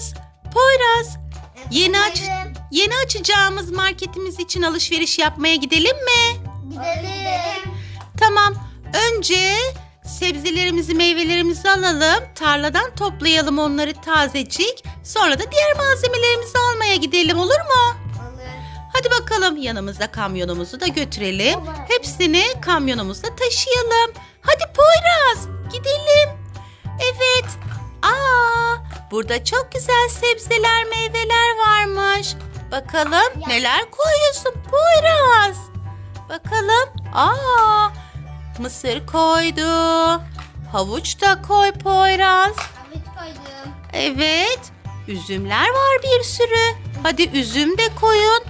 Poyraz, Poyraz. Yeni aç Gidelim. yeni açacağımız marketimiz için alışveriş yapmaya gidelim mi? Gidelim. Tamam. Önce sebzelerimizi, meyvelerimizi alalım. Tarladan toplayalım onları tazecik. Sonra da diğer malzemelerimizi almaya gidelim olur mu? Hadi bakalım yanımızda kamyonumuzu da götürelim. Hepsini kamyonumuzda taşıyalım. Hadi burada çok güzel sebzeler, meyveler varmış. Bakalım neler koyuyorsun Poyraz? Bakalım. Aa, mısır koydu. Havuç da koy Poyraz. Havuç koydum. Evet. Üzümler var bir sürü. Hadi üzüm de koyun.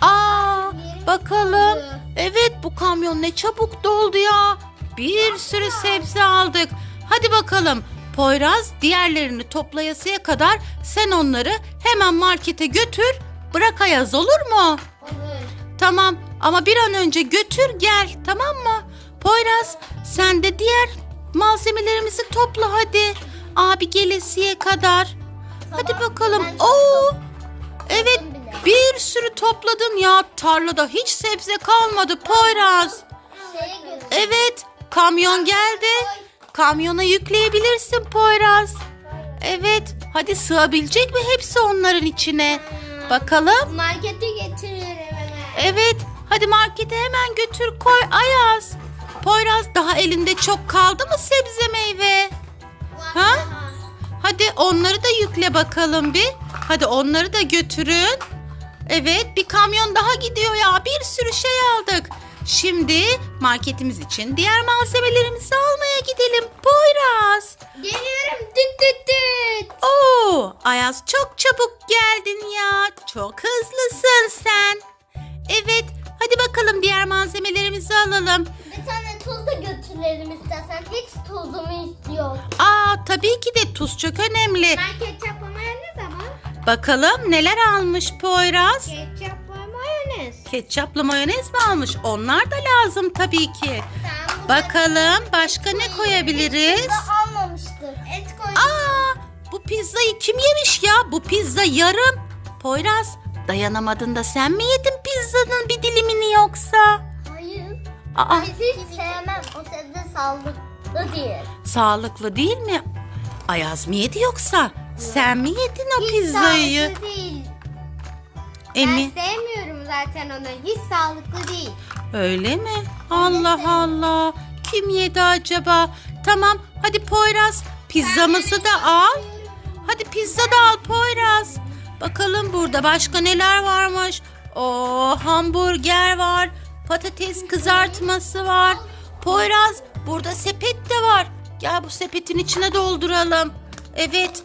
Aa, bakalım. Evet bu kamyon ne çabuk doldu ya. Bir sürü sebze aldık. Hadi bakalım. Poyraz diğerlerini toplayasıya kadar sen onları hemen markete götür. Bırak Ayaz olur mu? Olur. Tamam ama bir an önce götür gel tamam mı? Poyraz sen de diğer malzemelerimizi topla hadi. Abi gelesiye kadar. Hadi Tamam, bakalım. ben çok Oo, evet bir sürü topladın ya. Tarlada hiç sebze kalmadı Poyraz. Evet kamyon geldi. Kamyona yükleyebilirsin Poyraz. Evet hadi sığabilecek mi hepsi onların içine? Bakalım. Markete getiriyorum hemen. Evet hadi markete hemen götür koy Ayaz. Poyraz daha elinde çok kaldı mı sebze meyve? Ha? Hadi onları da yükle bakalım bir. Hadi onları da götürün. Evet bir kamyon daha gidiyor ya. Bir sürü şey aldık. Şimdi marketimiz için diğer malzemelerimizi Ayaz çok çabuk geldin ya. Çok hızlısın sen. Evet, hadi bakalım diğer malzemelerimizi alalım. Bir tane tuz da götürelim istersen. Hiç tuzumu istiyor. Aa, tabii ki de tuz çok önemli. Ben ketçap mayonez ama. Bakalım neler almış Poyraz? Ketçap ve mayonez. Ketçaplı mayonez mi almış? Onlar da lazım tabii ki. Bu Bakalım başka ne koyabiliriz? Pizzayı kim yemiş ya? Bu pizza yarım. Poyraz, dayanamadın da sen mi yedin pizzanın bir dilimini yoksa? Hayır. Aa, Ben hiç sevmem. O sebze sağlıklı değil. sağlıklı değil mi? Ayaz mı yedi yoksa? Sen mi yedin o Hiç pizzayı? sağlıklı değil. Emi, Ben sevmiyorum zaten onu. Hiç sağlıklı değil. öyle mi? Allah Allah. Kim yedi acaba? Tamam, hadi Poyraz pizzamızı da al. Pizza da al Poyraz. Bakalım burada başka neler varmış. O hamburger var. Patates kızartması var. Poyraz burada sepet de var. Gel bu sepetin içine dolduralım. Evet.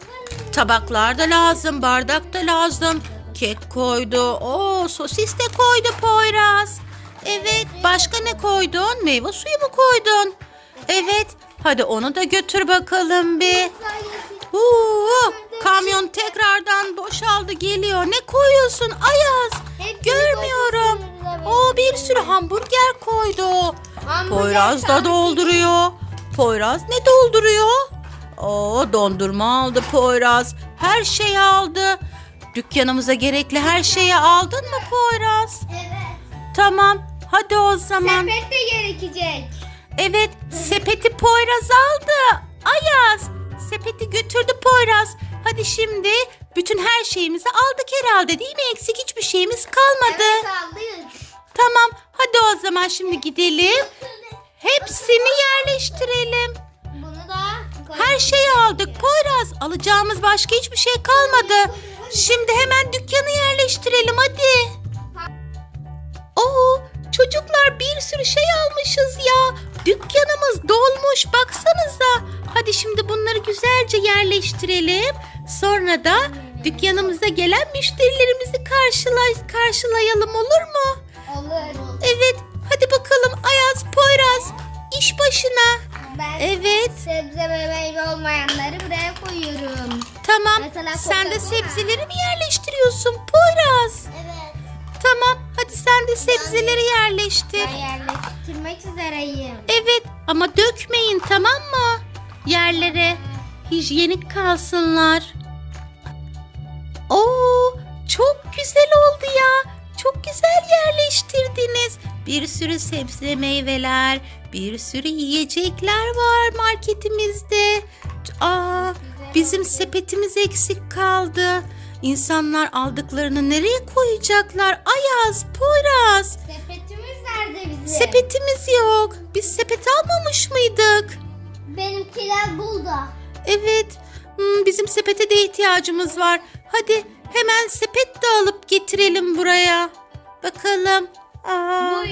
Tabaklar da lazım, bardak da lazım. Kek koydu. O sosis de koydu Poyraz. Evet, başka ne koydun? Meyve suyu mu koydun? Evet. Hadi onu da götür bakalım bir. Huu, kamyon tekrardan boşaldı geliyor. Ne koyuyorsun Ayaz? Görmüyorum. O bir sürü hamburger koydu. Poyraz da dolduruyor. Poyraz ne dolduruyor? Oo dondurma aldı Poyraz. Her şeyi aldı. Dükkanımıza gerekli her şeyi aldın mı Poyraz? Evet. Tamam. Hadi o zaman. Sepet de gerekecek. Evet, sepeti Poyraz aldı. Ayaz, sepeti götürdü Poyraz. Hadi şimdi bütün her şeyimizi aldık herhalde değil mi? Eksik hiçbir şeyimiz kalmadı. Evet aldık. Tamam, hadi o zaman şimdi gidelim. Hepsini yerleştirelim. Bunu da Her şeyi aldık Poyraz. Alacağımız başka hiçbir şey kalmadı. Şimdi hemen dükkanı yerleştirelim hadi. Oo, çocuklar bir sürü şey almışız ya. Dükkanımız dolmuş baksanıza. Hadi şimdi bunları güzelce yerleştirelim. Sonra da dükkanımıza gelen müşterilerimizi karşılay karşılayalım olur mu? Olur. Evet, hadi bakalım Ayaz, Poyraz iş başına. Ben Evet. sebze ve meyve olmayanları buraya koyuyorum. Tamam. Mesela sen de sebzeleri mi yerleştiriyorsun Poyraz? Evet. Tamam. Hadi sen de sebzeleri yerleştir. Ben yerleştirmek üzereyim. Evet ama dökmeyin tamam mı? Yerlere hijyenik kalsınlar. güzel oldu ya. Çok güzel yerleştirdiniz. Bir sürü sebze meyveler, bir sürü yiyecekler var marketimizde. Aa, bizim sepetimiz eksik kaldı. İnsanlar aldıklarını nereye koyacaklar? Ayaz, Poyraz. Sepetimiz nerede bizim? Sepetimiz yok. Biz sepet almamış mıydık? Benimkiler burada. Evet. hmm, Bizim sepete de ihtiyacımız var. Hadi hemen sepet de alıp getirelim buraya. Bakalım. Aa,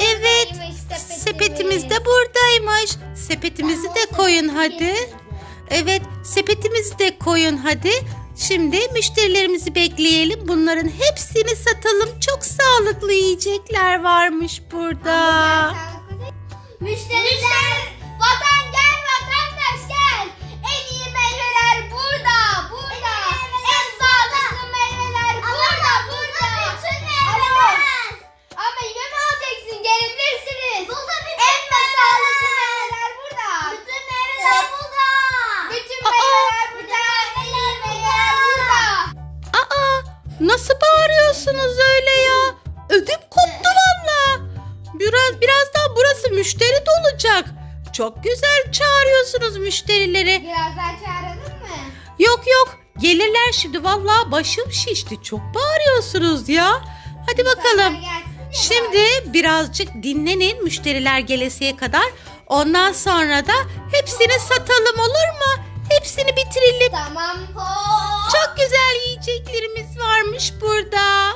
evet. sepetimiz de buradaymış. Sepetimizi de koyun hadi. Evet, sepetimizi de koyun hadi. Şimdi müşterilerimizi bekleyelim. Bunların hepsini satalım. Çok sağlıklı yiyecekler varmış burada. Müşteriler, müşteri dolacak. Çok güzel çağırıyorsunuz müşterileri. Biraz daha çağıralım mı? Yok yok gelirler şimdi valla başım şişti. Çok bağırıyorsunuz ya. Hadi bakalım. Şimdi birazcık dinlenin müşteriler gelesiye kadar. Ondan sonra da hepsini satalım olur mu? Hepsini bitirelim. Tamam. Çok güzel yiyeceklerimiz varmış burada.